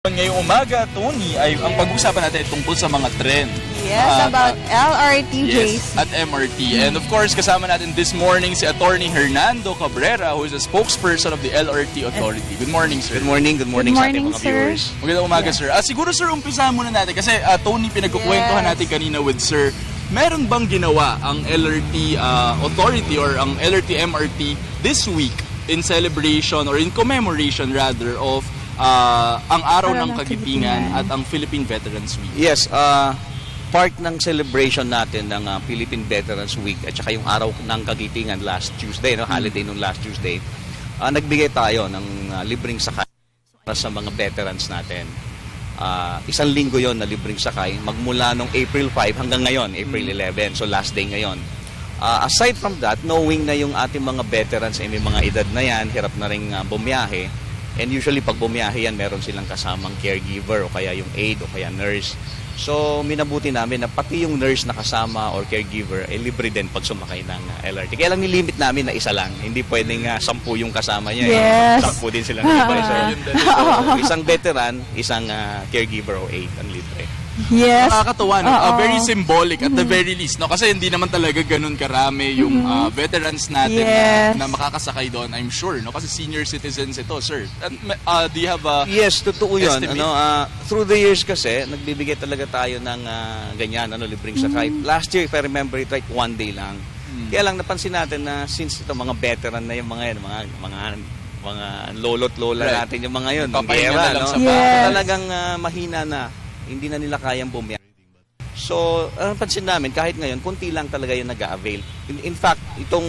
Ngayong umaga, Tony, ay ang pag-uusapan natin ay tungkol sa mga trend. Yes, Ah, about LRT Yes, at MRT. And of course, kasama natin this morning si Attorney Hernando Cabrera who is a spokesperson of the LRT Authority. Good morning, sir. Good morning, good morning, Good sa ating morning, mga sir. viewers. Magandang umaga, sir. Ah, siguro, sir, umpisahan muna natin kasi ah, Tony, pinagkukwentuhan Yes. natin kanina with sir. Meron bang ginawa ang LRT ah, Authority or ang LRT MRT this week in celebration or in commemoration rather of ah, ang Araw ng ng Kagitingan at ang Philippine Veterans Week? Yes, uh, part ng celebration natin ng uh, Philippine Veterans Week at saka yung araw ng kagitingan last Tuesday, no, holiday nung last Tuesday, uh, nagbigay tayo ng uh, libreng sakay para sa mga veterans natin. Uh, isang linggo yon na libreng sakay, magmula nung April 5 hanggang ngayon, April 11, so last day ngayon. Uh, aside from that, knowing na yung ating mga veterans ay may mga edad na yan, hirap na rin uh, bumiyahe, And usually pag bumiyahe yan, meron silang kasamang caregiver o kaya yung aide o kaya nurse. So minabuti namin na pati yung nurse na kasama or caregiver ay libre din pag sumakay ng uh, LRT. Kaya lang nilimit namin na isa lang. Hindi pwedeng uh, sampu yung kasama niya. Yes. Eh. Sampu din silang libre. So, Yun din. so, isang veteran, isang uh, caregiver o aide ang libre. Yes. Nakakatawa, no? Oo. very symbolic at the very least, no? Kasi hindi naman talaga ganun karami yung ah, veterans natin Yes. na, na makakasakay doon, I'm sure, no? Kasi senior citizens ito, sir. Ah, do you have a... Yes, totoo yun. Estimate. Ano, ah, through the years kasi, nagbibigay talaga tayo ng ah, ganyan, ano, libreng sakay. Last year, if I remember it right, one day lang. Kaya lang napansin natin na since ito mga veteran na yung mga yan, mga mga mga lolo't lola Right. natin yung mga yun, Papahinga gera, na lang no? Yes. Talagang ah, mahina na, hindi na nila kayang bumiyahe. So, ang pansin namin, kahit ngayon, kunti lang talaga yung nag-avail. In, in fact, itong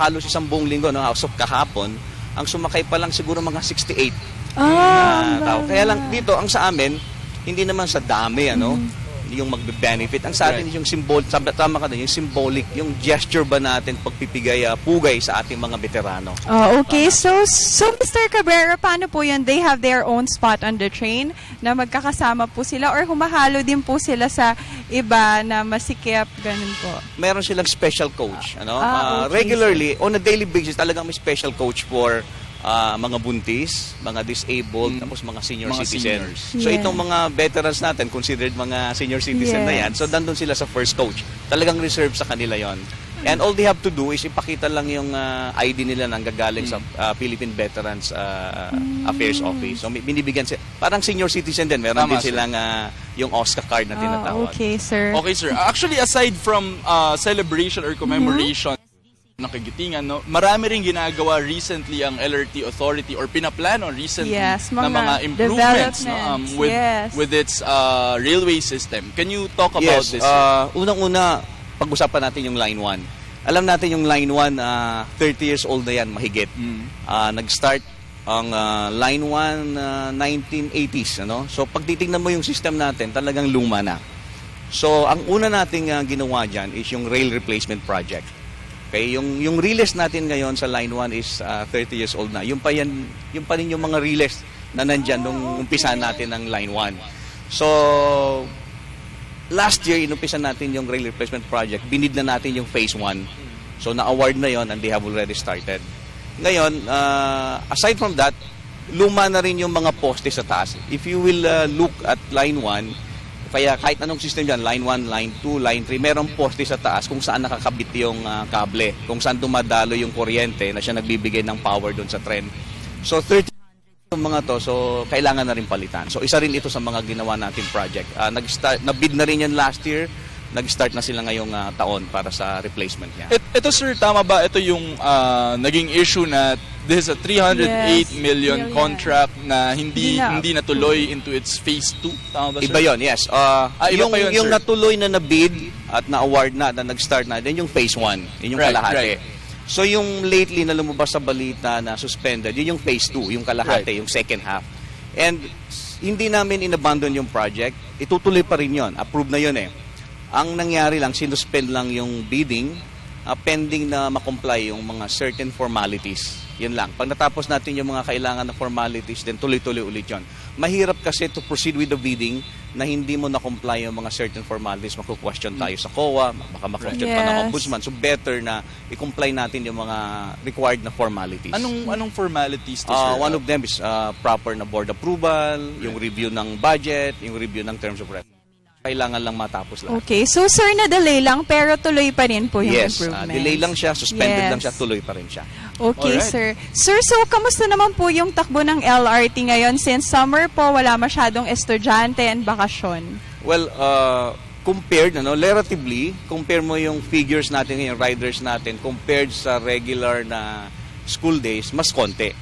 halos isang buong linggo, no, as of kahapon, ang sumakay pa lang siguro mga 68 Ah, na tao. Kaya lang dito, ang sa amin, hindi naman sa dami, ano, yung magbe-benefit. Ang sa atin Right. yung symbol, tama, ka doon, yung symbolic, yung gesture ba natin pagpipigay, ah, pugay sa ating mga veterano. Oh, okay. So, so Mr. Cabrera, paano po yun? They have their own spot on the train na magkakasama po sila or humahalo din po sila sa iba na masikip, ganun po. Meron silang special coach, ano? Ah, Ah, okay, regularly, on a daily basis, talagang may special coach for ah, mga buntis, mga disabled, tapos mga senior Mga citizen. seniors. So Yeah. itong mga veterans natin, considered mga senior citizen na yan, Yes. so dandun sila sa first coach. Talagang reserved sa kanila yon. And all they have to do is ipakita lang yung ah, ID nila nang gagaling sa ah, Philippine Veterans ah, Affairs Office. So binibigyan sila, parang senior citizen din, meron Tama, din silang ah, yung OSCA card na tinatawag. okay, sir. Okay, sir. Actually, aside from ah, celebration or commemoration ng kagitingan, no, marami rin ginagawa recently ang LRT Authority or pinaplano recently Yes, na mga mga improvements no, um, with, yes. with its ah, railway system. Can you talk about yes, this? uh, unang-una, pag-usapan natin yung Line 1. Alam natin yung Line 1, ah, 30 years old na yan, mahigit. Mm. Ah, nag-start ang ah, Line 1 ah, 1980s. Ano? So, pag titingnan mo yung system natin, talagang luma na. So, ang una nating ah, ginawa dyan is yung rail replacement project. Okay, yung yung relays natin ngayon sa Line 1 is ah, 30 years old na. Yung pa yan, yung pa rin yung mga relays na nandyan nung umpisa natin ng Line 1. So, last year, inumpisa natin yung rail replacement project. Binid na natin yung phase 1. So, na-award na yon and they have already started. Ngayon, uh, aside from that, luma na rin yung mga poste sa taas. If you will uh, look at line 1, kaya kahit anong system dyan, line 1, line 2, line 3, merong poste sa taas kung saan nakakabit yung uh, kable, kung saan dumadalo yung kuryente na siya nagbibigay ng power doon sa tren. So, 30 yung mga to, so kailangan na rin palitan. So isa rin ito sa mga ginawa nating project. Ah, nag-start, nabid na rin yan last year. Nag-start na sila ngayong ah, taon para sa replacement niya. Et- ito sir, tama ba ito yung ah, naging issue na this is a 308 Yes, million million. contract na hindi Hindi na- hindi natuloy into its phase 2? Tama ba sir? Iba yon, yes. Ah, Ah, iba yung, pa yun, yung sir. natuloy na nabid at na-award na, na nag-start na, then yung phase 1, yun yung Right, kalahati. right. So yung lately na lumabas sa balita na suspended, yun yung phase 2, yung kalahati, Right. yung second half. And hindi namin inabandon yung project, itutuloy pa rin yon. Approved na yun eh. Ang nangyari lang, sinuspend lang yung bidding ah, pending na makomply yung mga certain formalities. Yun lang. Pag natapos natin yung mga kailangan na formalities, then tuloy-tuloy ulit yun. Mahirap kasi to proceed with the bidding na hindi mo na-comply yung mga certain formalities. Maku-question tayo sa COA, baka ma-question pa ng Yes. ombudsman. So better na i-comply natin yung mga required na formalities. Anong anong formalities to, Uh, one of them is uh, proper na board approval, yung review ng budget, yung review ng terms of reference. Kailangan lang matapos lahat. Okay, so sir, na-delay lang pero tuloy pa rin po yung Yes, uh, improvements. delay lang siya, suspended Yes. lang siya, tuloy pa rin siya. Okay, Alright. sir. Sir, so kamusta naman po yung takbo ng LRT ngayon since summer po wala masyadong estudyante and bakasyon? Well, uh, compared, ano, relatively, compare mo yung figures natin ngayon, riders natin, compared sa regular na school days, mas konti.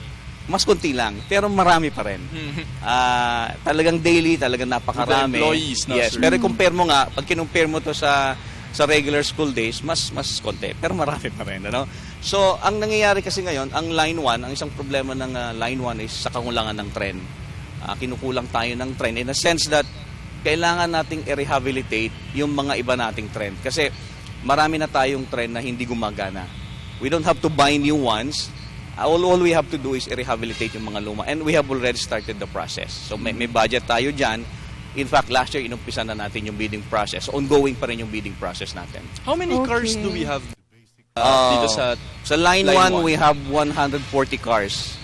Mas konti lang, pero marami pa rin. Ah, talagang daily, talagang napakarami. With employees, no, yes, sir? pero compare mo nga, pag kinumpare mo to sa sa regular school days, mas mas konti, pero marami pa rin, ano? So, ang nangyayari kasi ngayon, ang line 1, ang isang problema ng ah, line 1 is sa kakulangan ng tren. Ah, kinukulang tayo ng tren in a sense that kailangan nating i-rehabilitate yung mga iba nating trend. Kasi marami na tayong trend na hindi gumagana. We don't have to buy new ones. All, all we have to do is i-rehabilitate yung mga luma. And we have already started the process. So may, may budget tayo dyan. In fact, last year, inumpisa na natin yung bidding process. So, ongoing pa rin yung bidding process natin. How many cars Okay. do we have uh, Uh, dito sa Sa line Line 1, one. we have 140 cars.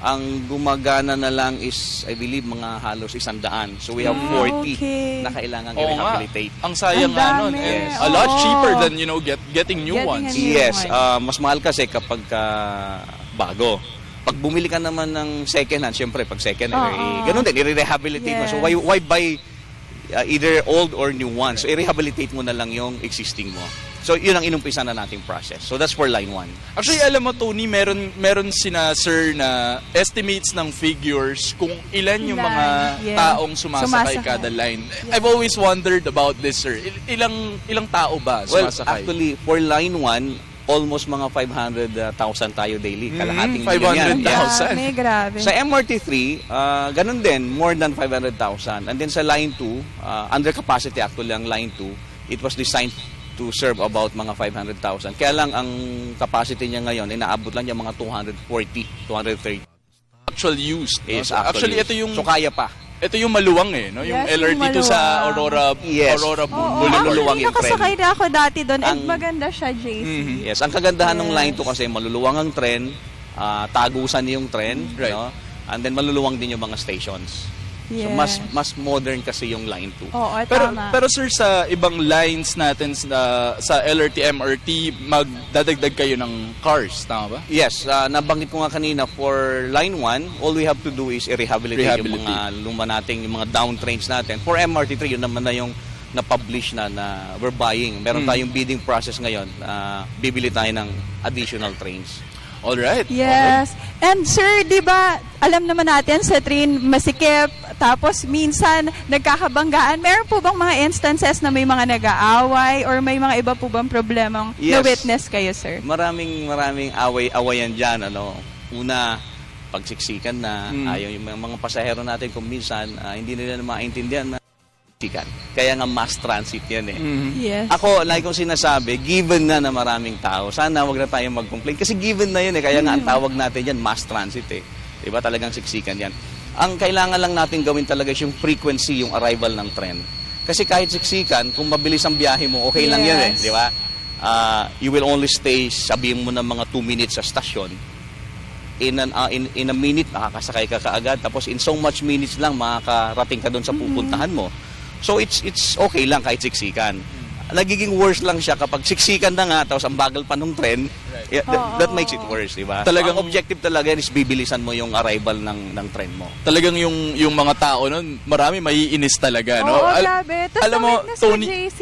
Ang gumagana na lang is, I believe, mga halos isandaan. So we have Ah, 40 okay. na kailangan Oo nga. i-rehabilitate. Ang sayang Ang nga nun. Yes. A lot cheaper than, you know, get, getting new Getting ones. new- Yes, one. ah, mas mahal kasi kapag ka bago. Pag bumili ka naman ng second hand, syempre pag second hand, Oo. eh, ganun din, i-rehabilitate mo. So Yes. why, why buy ah, either old or new one? So i-rehabilitate mo na lang yung existing mo. So yun ang inumpisa na nating process. So that's for line 1. Actually, alam mo, Tony, meron, meron sina sir na estimates ng figures kung ilan yung Ilan, mga yeah. taong sumasakay, Sumasakay. kada line. I've always wondered about this, sir. Il- ilang ilang tao ba Well, sumasakay? actually, for line 1, almost mga 500,000 tayo daily. Mm, Kalahating 500,000. million yan. Yes. Dami, grabe. Sa MRT3, ah, ganun din, more than 500,000. And then sa Line 2, ah, under capacity actually ang Line 2, it was designed to serve about mga 500,000. Kaya lang ang capacity niya ngayon, inaabot lang niya mga 240, 230. actual used. no? Is So, actually, ito yung So kaya pa. Ito yung maluwang eh, no? Yung Yes, yung LRT to sa. Aurora Yes. Aurora Oo, Boulevard. Maluluwang actually, yung tren. nakasakay na ako dati doon and Ang- maganda siya, JC. Mhm. Yes, ang kagandahan ng. Line 2 kasi maluluwang ang tren, ah, tagusan yung tren, Right. no? And then maluluwang din yung mga stations. So Yes. mas mas modern kasi yung Line 2. Oo, Pero tama. pero sir sa ibang lines natin sa sa LRT MRT magdadagdag kayo ng cars, tama ba? Yes, uh, nabanggit ko nga kanina for line 1, all we have to do is i-rehabilitate yung Rehabilitate. mga luma nating, yung mga down trains natin. For MRT3, yun naman na yung na-publish na na we're buying. Meron Hmm. tayong bidding process ngayon. na bibili tayo ng additional trains. All right. Yes. And sir, 'di ba, alam naman natin sa train masikip, tapos minsan nagkakabanggaan. Meron po bang mga instances na may mga nag-aaway or may mga iba po bang problemang Yes. na-witness kayo, sir? Maraming maraming away-awayan dyan. Ano? Una, pagsiksikan na, Mm. ayaw yung mga, mga pasahero natin kung minsan ah, hindi nila na maintindihan na siksikan. Kaya nga mass transit yan eh. Mhm. Yes. Ako, like kong sinasabi, given na na maraming tao, sana wag na tayong mag-complain. Kasi given na yun eh, kaya nga ang tawag natin yan, mass transit eh. Diba talagang siksikan yan. Ang kailangan lang natin gawin talaga is yung frequency, yung arrival ng tren. Kasi kahit siksikan, kung mabilis ang biyahe mo, okay lang yan eh. Yes. Di ba? Ah, you will only stay, sabihin mo na mga 2 minutes sa stasyon. In, an, ah, in, in a minute, makakasakay ka kaagad. Tapos in so much minutes lang, makakarating ka doon sa pupuntahan mo. So it's it's okay lang kahit siksikan. Nagiging worse lang siya kapag siksikan na nga tapos ang bagal pa nung tren. Yeah, that, that makes it worse, di ba? Talagang- ang objective talaga is bibilisan mo yung arrival ng ng tren mo. Talagang yung yung mga tao nun, marami maiinis talaga, no? Oo, Al- grabe. Tapos alam mo, Tony, JC,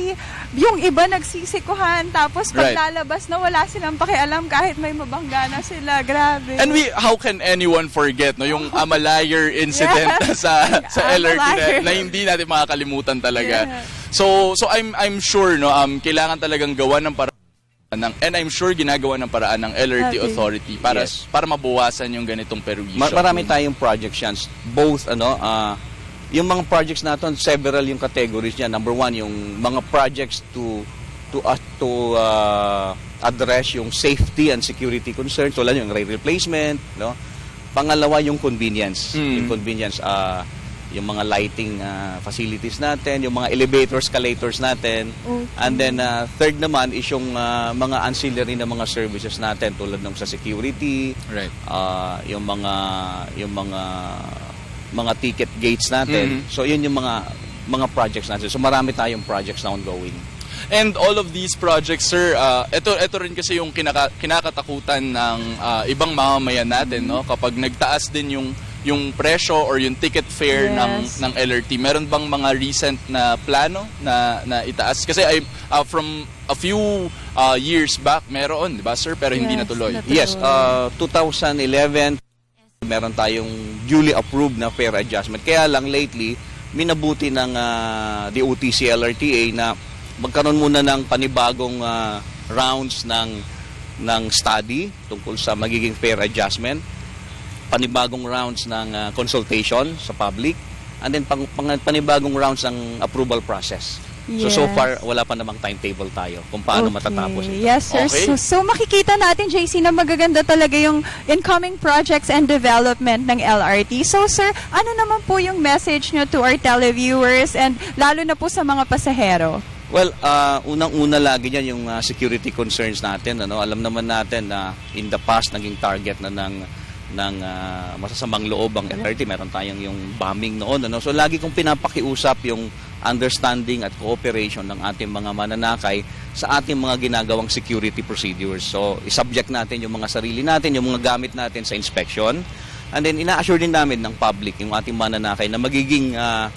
yung iba nagsisikuhan, tapos pag Right. lalabas na wala silang pakialam kahit may mabangga na sila. Grabe. And we, how can anyone forget, no? Yung Amalayer incident Yeah. sa sa LRT na, na hindi natin makakalimutan talaga. Yeah. So, so I'm I'm sure, no, um, kailangan talagang gawa ng paraan ng, and I'm sure ginagawa ng paraan ng LRT Okay. Authority para Yes. para mabawasan yung ganitong perwisyo. Ma- marami tayong projects yan. Both, ano, ah, yung mga projects natin, several yung categories niya. Number one, yung mga projects to to to uh, to uh, address yung safety and security concerns tulad yung rail replacement no pangalawa yung convenience Mm. yung convenience ah yung mga lighting ah, facilities natin yung mga elevators escalators natin Okay. and then ah, third naman is yung ah, mga ancillary na mga services natin tulad ng sa security Right. ah, yung mga yung mga mga ticket gates natin. Mhm. So yun yung mga mga projects natin. So marami tayong projects na ongoing. And all of these projects, sir, uh, ito, ito rin kasi yung kinaka, kinakatakutan ng uh, ibang mamamayan natin, no? Kapag nagtaas din yung yung presyo or yung ticket fare Yes. ng ng LRT. Meron bang mga recent na plano na na itaas? Kasi I uh, from a few uh, years back meron, 'di ba, sir? Pero hindi Yes, natuloy. natuloy. Yes, uh, 2011 meron tayong duly approved na fare adjustment. Kaya lang lately minabuti ng uh, DOTC LRTA na magkaroon muna ng panibagong ah, rounds ng ng study tungkol sa magiging fare adjustment, panibagong rounds ng ah, consultation sa public, and then pang, pang- panibagong rounds ng approval process. So so Yes. far wala pa namang timetable tayo kung paano Okay. matatapos ito. Yes, sir. Okay. So, so makikita natin, JC, na magaganda talaga yung incoming projects and development ng LRT. So, sir, ano naman po yung message nyo to our televiewers and lalo na po sa mga pasahero? Well, ah, unang-una lagi yan yung ah, security concerns natin. Ano? Alam naman natin na in the past naging target na ng ng ah, masasamang loob ang LRT. Meron tayong yung bombing noon. Ano? So lagi kong pinapakiusap yung understanding at cooperation ng ating mga mananakay sa ating mga ginagawang security procedures. So, isubject natin yung mga sarili natin, yung mga gamit natin sa inspection. And then, ina-assure din namin ng public, yung ating mananakay, na magiging ah,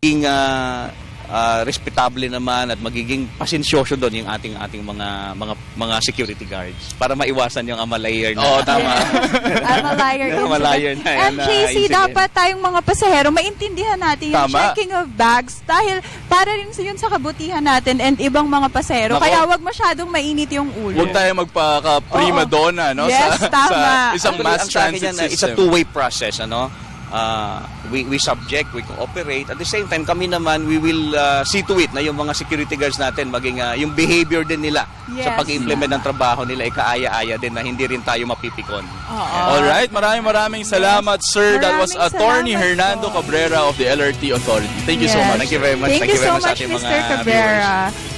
magiging ah, ah, respetable naman at magiging pasensyoso doon yung ating ating mga mga mga security guards para maiwasan yung amalayer na Oo, tama. I'm a liar. I'm a liar na yan, JC, incident. dapat tayong mga pasahero, maintindihan natin yung Tama. checking of bags dahil para rin sa yun sa kabutihan natin and ibang mga pasahero. Nako. Kaya wag masyadong mainit yung ulo. Huwag tayo magpaka-prima donna, no? Yes, sa, tama. sa isang Actually, mass transit yan, ah, It's a system. two-way process, ano? Ah, we, we subject, we cooperate. At the same time, kami naman, we will ah, see to it na yung mga security guards natin, maging ah, yung behavior din nila sa Yes. pag-implement ng trabaho nila, ikaaya-aya din na hindi rin tayo mapipikon. Oo. Alright, maraming maraming salamat, sir. That was Maraming Attorney salamat Hernando po. Cabrera of the LRT Authority. Thank you so Yes. much. Thank you very much. Thank, Thank you you very so much sa Mr. mga Cabrera. Yeah.